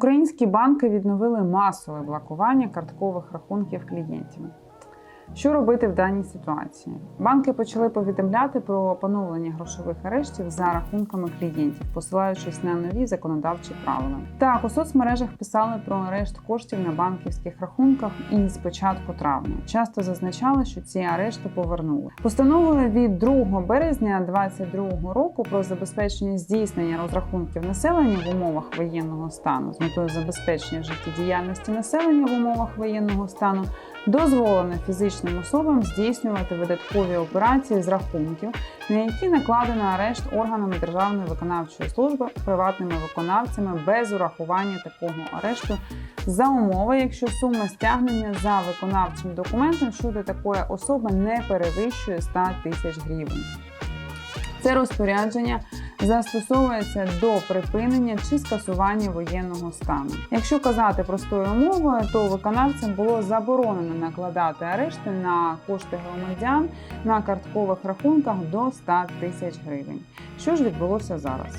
Українські банки відновили масове блокування карткових рахунків клієнтів. Що робити в даній ситуації? Банки почали повідомляти про поновлення грошових арештів за рахунками клієнтів, посилаючись на нові законодавчі правила. Так, у соцмережах писали про арешт коштів на банківських рахунках і з початку травня. Часто зазначали, що ці арешти повернули. Постановили від 2 березня 2022 року про забезпечення здійснення розрахунків населення в умовах воєнного стану з метою забезпечення життєдіяльності населення в умовах воєнного стану дозволено фізичним особам здійснювати видаткові операції з рахунків, на які накладено арешт органами Державної виконавчої служби приватними виконавцями без урахування такого арешту за умови, якщо сума стягнення за виконавчим документом щодо такої особи не перевищує 100 тисяч гривень. Це розпорядження застосовується до припинення чи скасування воєнного стану. Якщо казати простою мовою, то виконавцям було заборонено накладати арешти на кошти громадян на карткових рахунках до 100 тисяч гривень. Що ж відбулося зараз?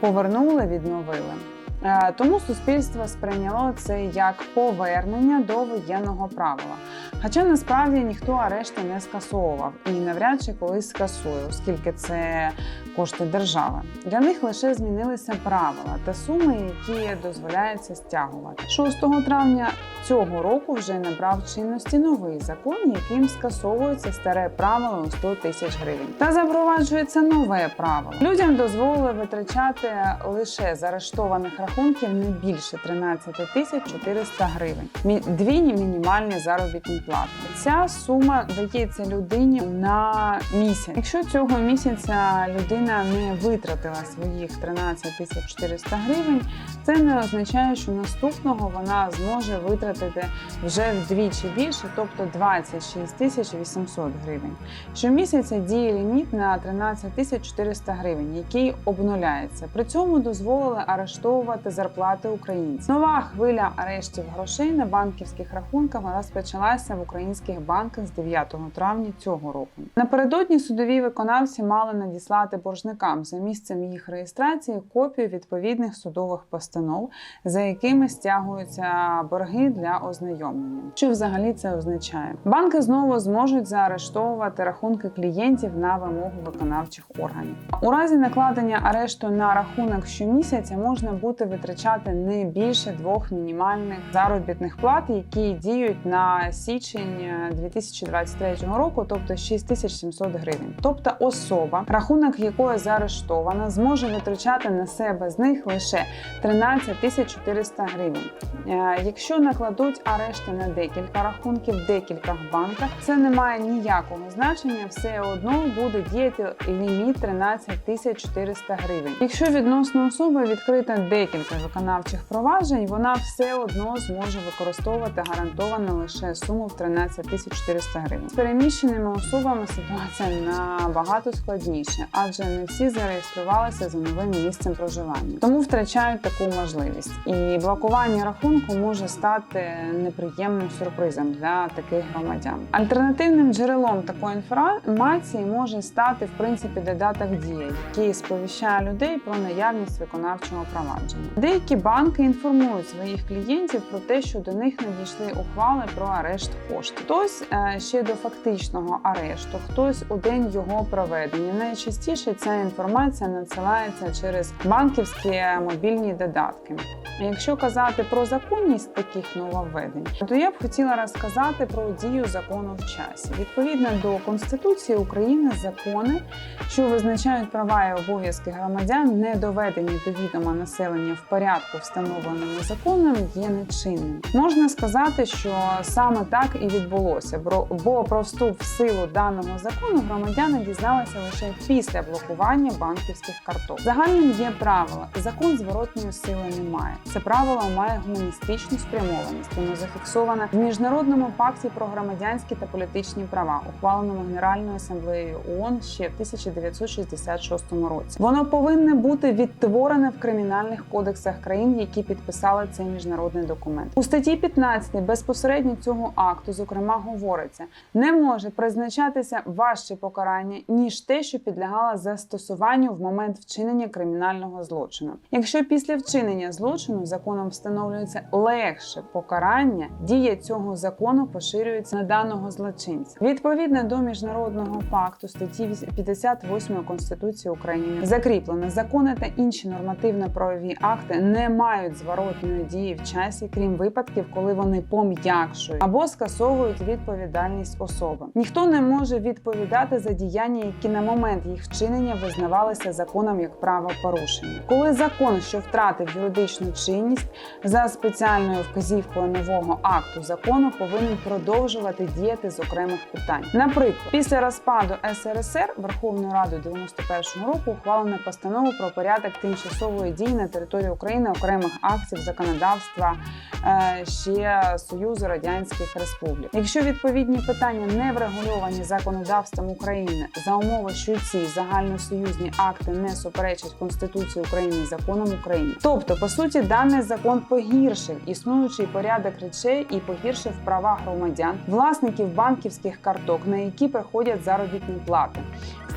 Повернули, відновили. Е, Тому суспільство сприйняло це як повернення до воєнного правила. Хоча насправді ніхто арешти не скасовував і навряд чи колись скасує, оскільки це кошти держави. Для них лише змінилися правила та суми, які дозволяється стягувати. 6 травня цього року вже набрав чинності новий закон, яким скасовується старе правило у 100 тисяч гривень. Та запроваджується нове правило. Людям дозволили витрачати лише з арештованих рахунків не більше 13 тисяч 400 гривень. Мі- мінімальні заробітні плати. Ця сума дається людині на місяць. Якщо цього місяця людина не витратила своїх 13 тисяч 400 гривень, це не означає, що наступного вона зможе витратити вже вдвічі більше, тобто 26 тисяч 800 гривень. Щомісяця діє ліміт на 13 тисяч 400 гривень, який обнуляється. При цьому дозволили арештовувати зарплати українців. Нова хвиля арештів грошей на банківських рахунках розпочалася в українських банках з 9 травня цього року. Напередодні судові виконавці мали надіслати боржникам за місцем їх реєстрації копію відповідних судових постанов, за якими стягуються борги для ознайомлення. Що взагалі це означає? Банки знову зможуть заарештовувати рахунки клієнтів на вимогу виконавчих органів. У разі накладення арешту на рахунок щомісяця можна буде витрачати не більше двох мінімальних заробітних плат, які діють на січень е, 2023 року, тобто 6700 гривень. Тобто особа, рахунок якої заарештована, зможе витрачати на себе з них лише 13 тисяч 400 гривень. Е, Якщо накладуть арешти на декілька рахунків в декількох банках, це не має ніякого значення, все одно буде діяти ліміт 13 тисяч 400 гривень. Якщо відносно особи відкрито декілька виконавчих проваджень, вона все одно зможе використовувати гарантовано лише суму в 13 тисяч 400 гривень. З переміщеними особами ситуація набагато складніша, адже не всі зареєструвалися за новим місцем проживання, тому втрачають таку можливість. І блокування рахунку може стати неприємним сюрпризом для таких громадян. Альтернативним джерелом такої інформації може стати в принципі додаток дія, який сповіщає людей про наявність виконавчого провадження. Деякі банки інформують своїх клієнтів про те, що до них надійшли ухвали про арешт коштів. Хтось е, ще до фактичного арешту, хтось у день його проведення. Найчастіше ця інформація надсилається через банківські мобільні додатки. Якщо казати про законність таких нововведень, то я б хотіла розказати про дію закону в часі. Відповідно до Конституції України, закони, що визначають права і обов'язки громадян, не доведені до відома населення в порядку, встановленому законом, є нечинним. Можна сказати, що саме так і відбулося, бо- про вступ в силу даного закону громадяни дізналися лише після блокування банківських карток. Загальним є правило: закон зворотньої сили немає. Це правило має гуманістичну спрямованість. Воно зафіксоване в міжнародному пакті про громадянські та політичні права, ухваленому Генеральною асамблеєю ООН ще в 1966 році. Воно повинне бути відтворене в кримінальних кодексах кодексах країн, які підписали цей міжнародний документ. У статті 15 безпосередньо цього акту, зокрема, говориться, не може призначатися важче покарання ніж те, що підлягало застосуванню в момент вчинення кримінального злочину. Якщо після вчинення злочину законом встановлюється легше покарання, дія цього закону поширюється на даного злочинця. Відповідно до міжнародного пакту статті 58 Конституції України закріплено закони та інші нормативно-правові акти не мають зворотної дії в часі, крім випадків, коли вони пом'якшують або скасовують відповідальність особи. Ніхто не може відповідати за діяння, які на момент їх вчинення визнавалися законом як правопорушення. Коли закон, що втратив юридичну чинність, за спеціальною вказівкою нового акту закону повинен продовжувати діяти з окремих питань. Наприклад, після розпаду СРСР Верховною Радою 91 року ухвалена постанова про порядок тимчасової дії на території України окремих актів законодавства е, ще Союзу Радянських Республік. Якщо відповідні питання не врегульовані законодавством України за умови, що ці загальносоюзні акти не суперечать Конституції України і законам України, тобто по суті даний закон погіршив існуючий порядок речей і погіршив права громадян, власників банківських карток, на які приходять заробітні плати.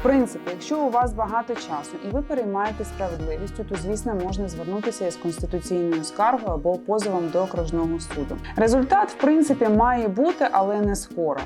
В принципі, якщо у вас багато часу і ви переймаєте справедливістю, то звісно можна звернутися із конституційною скаргою або позовом до окружного суду. Результат, в принципі, має бути, але не скоро.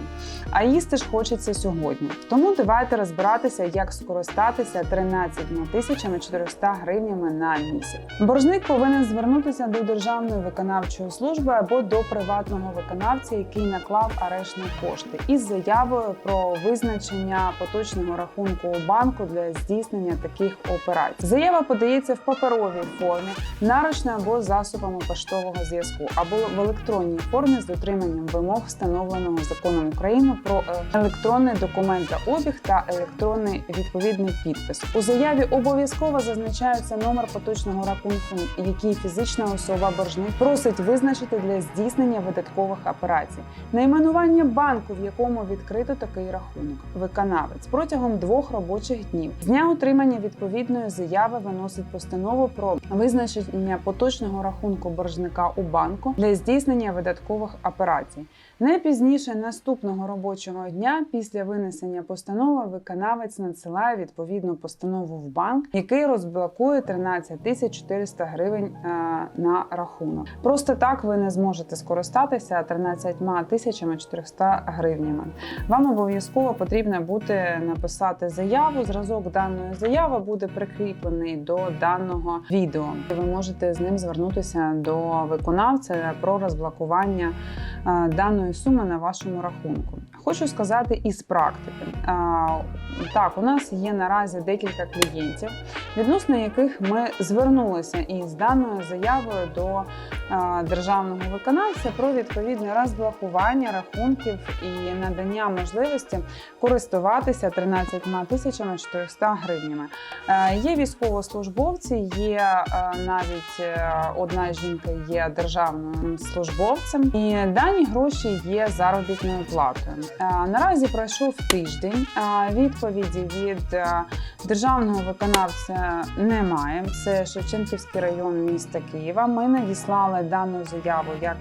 А їсти ж хочеться сьогодні. Тому давайте розбиратися, як скористатися 13 тисячами 400 гривнями на місяць. Боржник повинен звернутися до державної виконавчої служби або до приватного виконавця, який наклав арешт на кошти, із заявою про визначення поточного рахунку у банку для здійснення таких операцій. Заява подається в паперовій формі, наручно або засобами поштового зв'язку, або в електронній формі з дотриманням вимог, встановленого законом України про е, електронний документообіг та електронний відповідний підпис. У заяві обов'язково зазначається номер поточного рахунку, який фізична особа боржник просить визначити для здійснення видаткових операцій. Найменування банку, в якому відкрито такий рахунок, виконавець протягом двох робочих днів з дня отримання відповідної заяви виносить постанову про визначення поточного рахунку боржника у банку для здійснення видаткових операцій. Не пізніше наступного робочого дня після винесення постанови виконавець надсилає відповідну постанову в банк, який розблокує 13 тисяч 400 гривень е, на рахунок. Просто так ви не зможете скористатися 13 тисячами 400 гривнями. Вам обов'язково потрібно буде написати заяву. Зразок даної заяви буде прикріплений до даного відео. Ви можете з ним звернутися до виконавця про розблокування е, даної суми на вашому рахунку. Хочу сказати із практики. Так, у нас є наразі декілька клієнтів, відносно яких ми звернулися із даною заявою до державного виконавця про відповідне розблокування рахунків і надання можливості користуватися 13 тисячами 400 гривнями. Є військовослужбовці, є навіть е, одна жінка є державним службовцем, і дані гроші є заробітною платою. Е, Наразі пройшов тиждень. е, Відповіді від е, державного виконавця немає. Це Шевченківський район міста Києва. Ми надіслали дану заяву як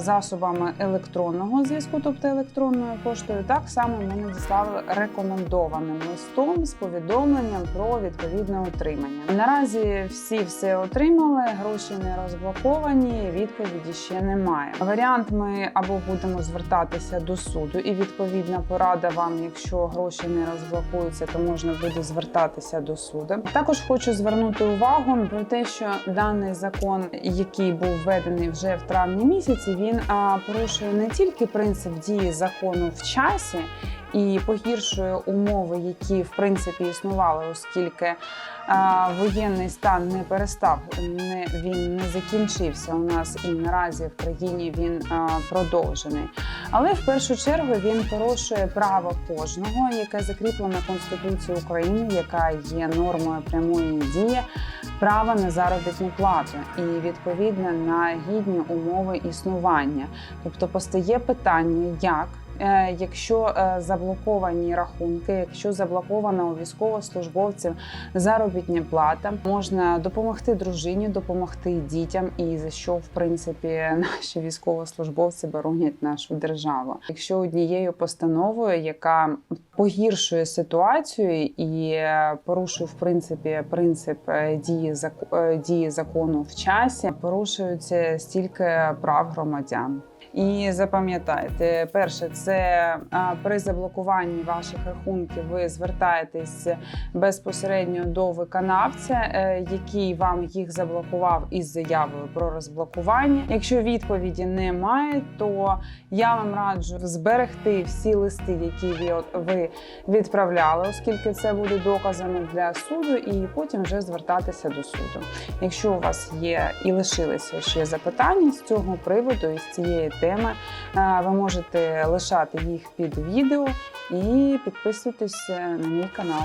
засобами електронного зв'язку, тобто електронною поштою. Так само ми надіслали рекомендованим листом з повідомленням про відповідне отримання. Наразі всі все отримали, гроші не розблоковані, відповіді ще немає. Варіант ми або будемо звертатися до суду, і відповідна порада вам, якщо гроші не розблокуються, то можна буде звертатися до суду. Також хочу звернути увагу про те, що даний закон, який був введений вже в травні місяці, він порушує не тільки принцип дії закону в часі. І погіршує умови, які в принципі існували, оскільки воєнний стан не перестав, не він не закінчився у нас і наразі в країні він а, продовжений. Але в першу чергу він порушує право кожного, яке закріплено Конституцією України, яка є нормою прямої дії, права на заробітну плату і відповідно на гідні умови існування. Тобто постає питання, як Якщо е, заблоковані рахунки, якщо заблокована у військовослужбовців заробітня плата, можна допомогти дружині, допомогти дітям, і за що в принципі наші військовослужбовці боронять нашу державу. Якщо однією постановою, яка погіршує ситуацію і е, порушує в принципі принцип е, дії е, дії закону в часі, порушується стільки прав громадян. І запам'ятайте, перше, це при заблокуванні ваших рахунків ви звертаєтесь безпосередньо до виконавця, е, який вам їх заблокував із заявою про розблокування. Якщо відповіді немає, то я вам раджу зберегти всі листи, які ви, відправляли, оскільки це буде доказами для суду, і потім вже звертатися до суду. Якщо у вас є і лишилися ще запитання з цього приводу і з цієї теми, е, ви можете лишати їх під відео і підписуйтесь е, на мій канал.